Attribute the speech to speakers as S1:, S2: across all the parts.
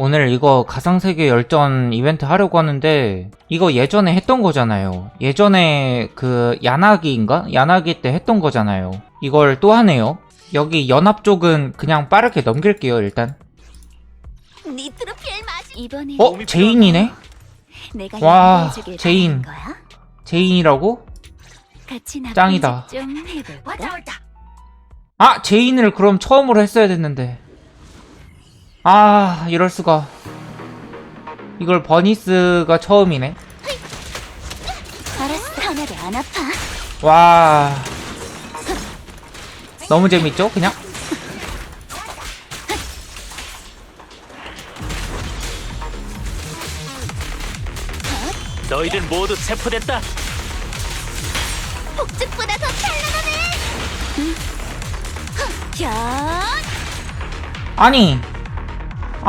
S1: 오늘 이거 가상세계 열전 이벤트 하려고 하는데 이거 예전에 했던 거잖아요. 예전에 그 야나기인가? 야나기 때 했던 거잖아요. 이걸 또 하네요. 여기 연합 쪽은 그냥 빠르게 넘길게요, 일단. 어? 제인이네? 와, 제인. 제인이라고? 짱이다. 아! 제인을 그럼 처음으로 했어야 됐는데. 아, 이럴 수가. 이걸 버니스가 처음이네.
S2: 알았어 하나도 안 아파
S1: 와. 너무 재밌죠? 그냥?
S3: 너희들 모두 체포됐다.
S2: 폭죽보다 더 찬란하네 야
S1: 아니.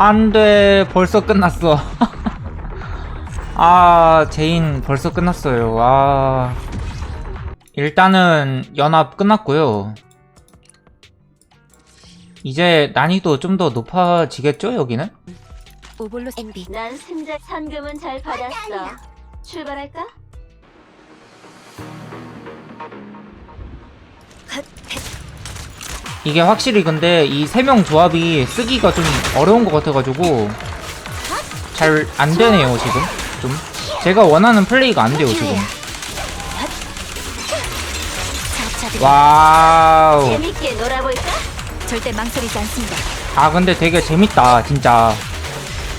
S1: 안 돼. 벌써 끝났어. 아, 제인 벌써 끝났어요. 아. 일단은 연합 끝났고요. 이제 난이도 좀 더 높아지겠죠, 여기는?
S2: 오볼로 MB
S4: 난 승자 상금은 잘 받았어. 출발할까?
S1: 이게 확실히 근데 이 세 명 조합이 쓰기가 좀 어려운 것 같아가지고 잘 안 되네요 지금. 좀. 제가 원하는 플레이가 안 돼요 지금. 와우.
S4: 재밌게 놀아볼까?
S2: 절대 망설이지 않습니다.
S1: 아 근데 되게 재밌다 진짜.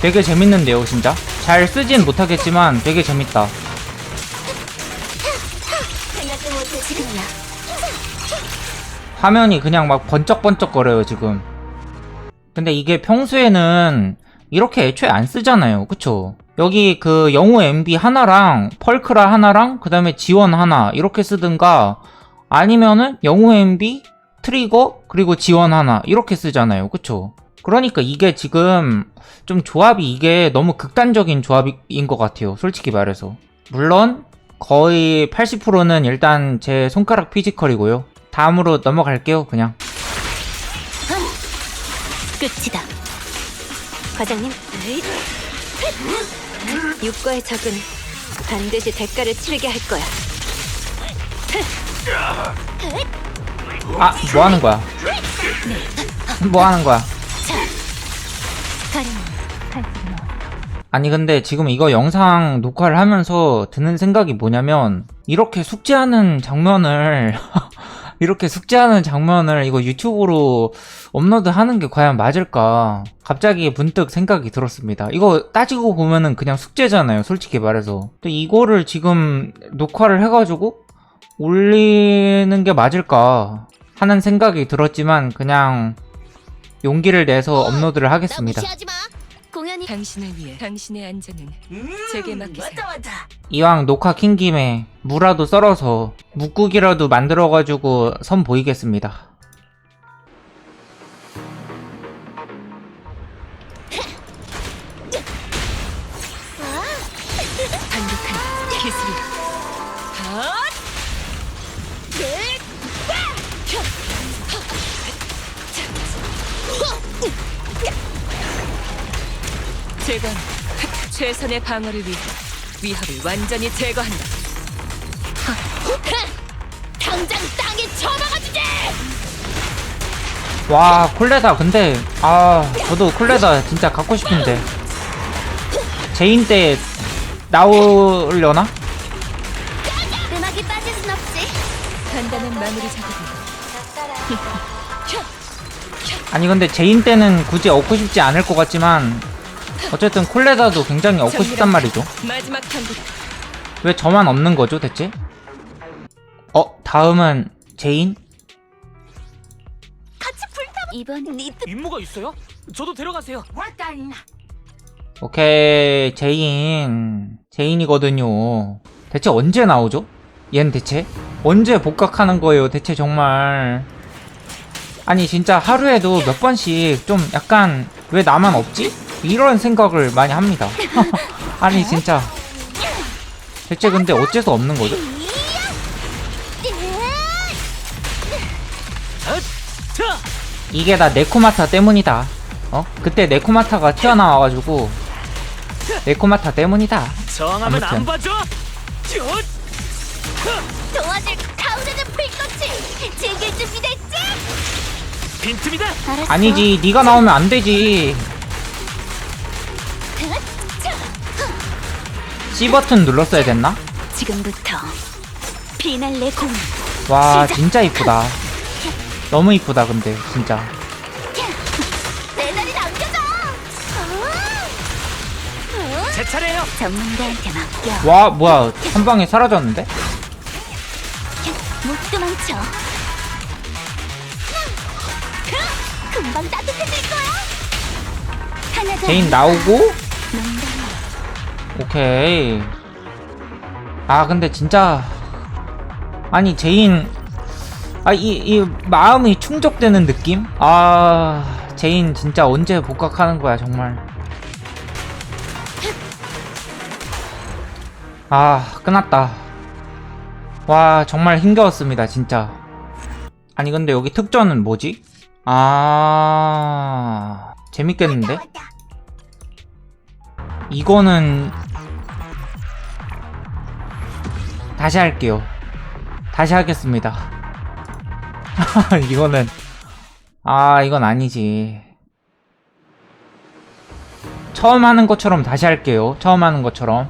S1: 되게 재밌는데요 진짜. 잘 쓰진 못하겠지만 되게 재밌다.
S4: 생각도 못해.
S2: 지금이야
S1: 화면이 그냥 막 번쩍번쩍 거려요 지금. 근데 이게 평소에는 이렇게 애초에 안 쓰잖아요. 그쵸? 여기 그 영우 MB 하나랑 펄크라 하나랑 그 다음에 지원 하나 이렇게 쓰든가 아니면은 영우 MB 트리거 그리고 지원 하나 이렇게 쓰잖아요. 그쵸? 그러니까 이게 지금 좀 조합이 이게 너무 극단적인 조합인 것 같아요 솔직히 말해서. 물론 거의 80%는 일단 제 손가락 피지컬이고요 다음으로 넘어갈게요 그냥.
S2: 끝이다. 과장님. 육과의 적은 반드시 대가를 치르게 할 거야.
S1: 아, 뭐 하는 거야? 뭐 하는 거야? 아니, 근데 지금 이거 영상 녹화를 하면서 드는 생각이 뭐냐면, 이렇게 숙제하는 장면을, 이렇게 숙제하는 장면을 이거 유튜브로 업로드 하는 게 과연 맞을까? 갑자기 문득 생각이 들었습니다. 이거 따지고 보면은 그냥 숙제잖아요, 솔직히 말해서. 근데 이거를 지금 녹화를 해가지고 올리는 게 맞을까? 하는 생각이 들었지만, 그냥 용기를 내서 업로드를 하겠습니다.
S2: 공연이
S5: 당신을 위해 당신의 안전은 제게 맡기세요.
S1: 이왕 녹화 킨 김에 무라도 썰어서 묵국이라도 만들어가지고 선 보이겠습니다.
S5: 반격한 기술이. 핫! 제가 최선의 방어를 위해 위협을 완전히 제거한다.
S2: 당장 땅에 처박아 주지!
S1: 와 콜레다. 근데 아 저도 콜레다 진짜 갖고 싶은데. 제인 때 나오려나?
S2: 음악이 빠질 순 없지.
S5: 간단한 마무리 작업이
S1: 아니 근데 제인 때는 굳이 얻고 싶지 않을 것 같지만 어쨌든 콜레다도 굉장히 얻고 싶단 말이죠. 왜 저만 없는 거죠 대체? 어 다음은 제인?
S2: 같이 불타 이번 니트
S3: 임무가 있어요? 저도 데려가세요.
S1: 오케이 제인 제인이거든요 대체 언제 나오죠? 얜 대체? 언제 복각하는 거예요 대체 정말 아니 진짜 하루에도 몇 번씩 좀 약간 왜 나만 없지? 이런 생각을 많이 합니다 아니 진짜 대체 근데 어째서 없는 거죠?
S3: 자,
S1: 이게 다 네코마타 때문이다 어? 그때 네코마타가 튀어나와가지고 네코마타 때문이다 아무튼.
S3: 안 봐줘. 쯧!
S4: 도와줄 가오르는 불꽃을 즐길 준비됐지?
S3: 빈틈이다.
S4: 알았어.
S1: 아니지 네가 나오면 안 되지 C 버튼 눌렀어야 됐나?
S2: 지금부터 비날레
S1: 공와 진짜 이쁘다 너무 이쁘다 근데 진짜
S4: 내 자리 남겨줘.
S3: 제 차례예요.
S2: 전문가한테 맡겨
S1: 와 뭐야 한 방에 사라졌는데?
S4: 못 도망쳐. 금방 따뜻해질 거야. 하나가
S1: 제인 나오고. 오케이 아 근데 진짜 아니 제인 아 이 이 마음이 충족되는 느낌? 아 제인 진짜 언제 복학하는 거야 정말 아 끝났다 와 정말 힘겨웠습니다 진짜 아니 근데 여기 특전은 뭐지? 아 재밌겠는데? 이거는 다시 할게요. 다시 하겠습니다. 이거는 아 이건 아니지. 처음 하는 것처럼 다시 할게요. 처음 하는 것처럼.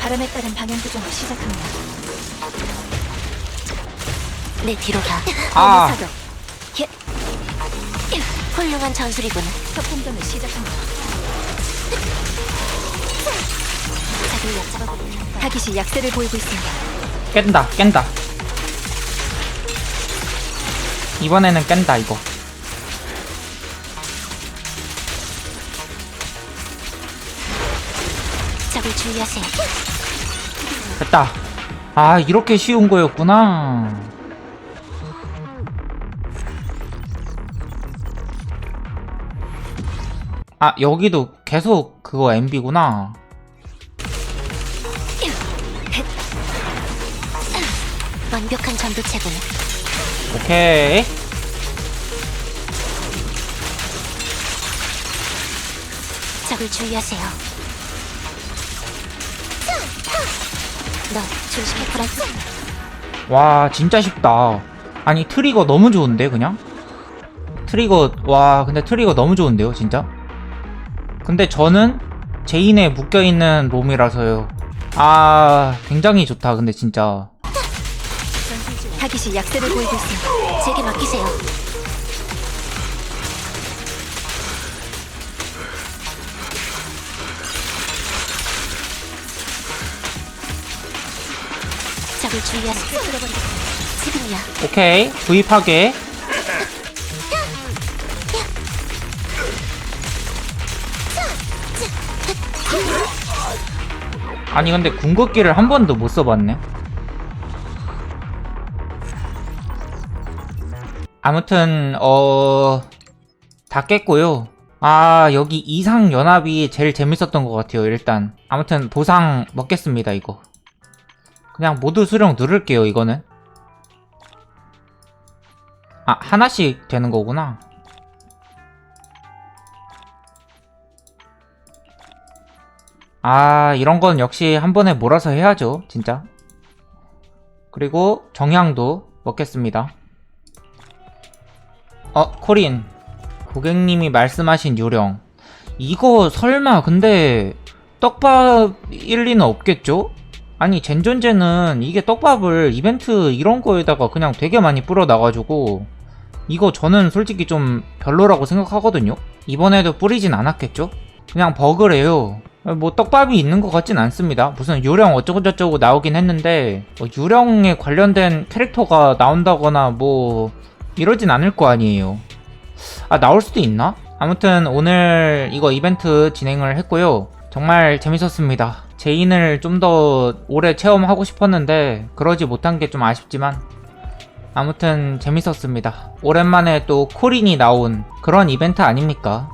S2: 바람에 따른 방향 조정을 시작합니다
S4: 내 뒤로 가.
S1: 아.
S4: 훌륭한 전술이군.
S2: 협공전을 시작합니다
S4: 자기 얕잡아보는
S2: 타깃이 약세를 보이고 있습니다
S1: 깬다 깬다. 이번에는 깬다 이거.
S4: 적을 주의하세요.
S1: 됐다. 아 이렇게 쉬운 거였구나. 아 여기도 계속 그거 MB구나.
S4: 완벽한 전도체군.
S1: 오케이.
S4: 적을 주의하세요. 너 조심해 보라지.
S1: 와 진짜 쉽다. 아니 트리거 너무 좋은데 그냥? 트리거 와 근데 트리거 너무 좋은데요 진짜? 근데 저는 제인에 묶여있는 몸이라서요. 아 굉장히 좋다 근데 진짜.
S2: 타깃이 약세를 보이고 있습니다
S4: 제게 맡기세요. 적을 주의하세요. 지금이야.
S1: 오케이 구입하게. 아니 근데 궁극기를 한 번도 못 써봤네. 아무튼 어... 다 깼고요. 아 여기 이상 연합이 제일 재밌었던 것 같아요 일단. 아무튼 보상 먹겠습니다 이거. 그냥 모두 수령 누를게요 이거는. 아 하나씩 되는 거구나. 아 이런 건 역시 한 번에 몰아서 해야죠 진짜. 그리고 정향도 먹겠습니다. 어, 코린. 고객님이 말씀하신 유령. 이거 설마 근데 떡밥일 리는 없겠죠? 아니 젠존제는 이게 떡밥을 이벤트 이런 거에다가 그냥 되게 많이 뿌려놔가지고 이거 저는 솔직히 좀 별로라고 생각하거든요? 이번에도 뿌리진 않았겠죠? 그냥 버그래요. 뭐 떡밥이 있는 것 같진 않습니다. 무슨 유령 어쩌고저쩌고 나오긴 했는데 뭐 유령에 관련된 캐릭터가 나온다거나 뭐 이러진 않을 거 아니에요. 아 나올 수도 있나? 아무튼 오늘 이거 이벤트 진행을 했고요. 정말 재밌었습니다. 제인을 좀 더 오래 체험하고 싶었는데 그러지 못한 게 좀 아쉽지만 아무튼 재밌었습니다. 오랜만에 또 코린이 나온 그런 이벤트 아닙니까?